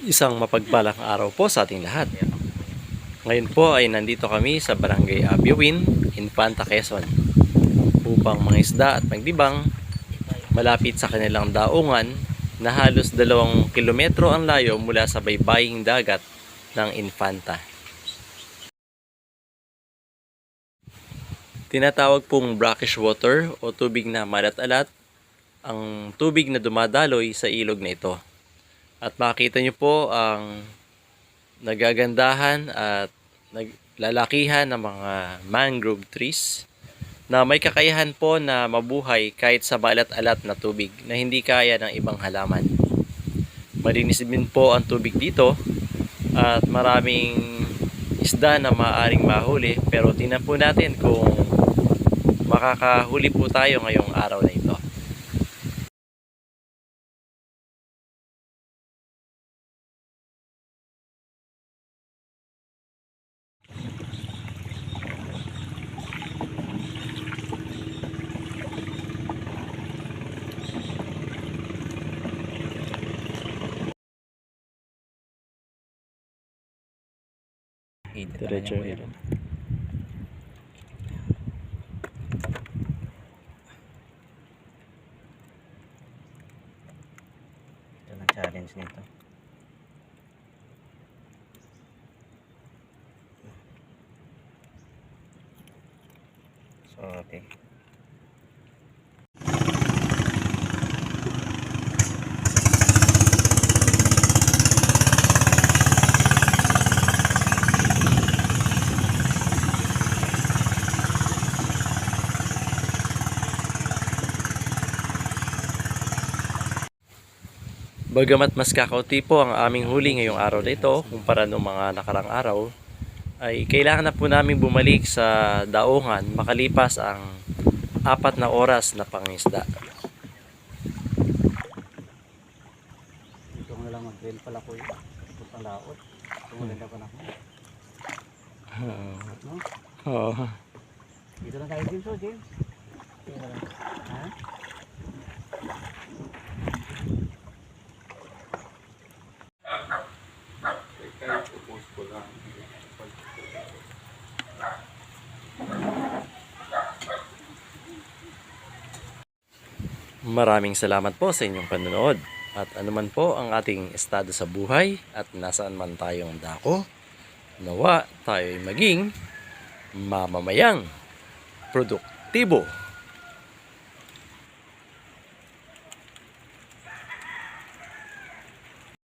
Isang mapagpalang araw po sa ating lahat. Ngayon po ay nandito kami sa Barangay Abiwin, Infanta, Quezon upang mangisda at maglibang malapit sa kanilang daungan na halos dalawang kilometro ang layo mula sa baybaying dagat ng Infanta. Tinatawag pong brackish water o tubig na malat-alat ang tubig na dumadaloy sa ilog na ito. At makita nyo po ang nagagandahan at naglalakihan ng mga mangrove trees na may kakayahan po na mabuhay kahit sa balat-alat na tubig na hindi kaya ng ibang halaman. Malinis din po ang tubig dito at maraming isda na maaaring mahuli pero tingnan po natin kung makakahuli po tayo ngayong araw na ito. Diretso yun. Ito na challenge nito. So, okay. Bagamat mas kakaunti po ang aming huli ngayong araw na ito kumpara noong mga nakarang araw, ay kailangan na po namin bumalik sa daungan makalipas ang apat na oras na pangisda. Dito ko na lang mag-drill pala ko yun. Ito pang laot. Ito maganda pa na ako. No? Oo. Dito lang tayo James, oh James. Dito na lang. Maraming salamat po sa inyong panonood. At anuman po ang ating estado sa buhay at nasaan man tayong dako, nawa tayo'y maging mamamayang produktibo.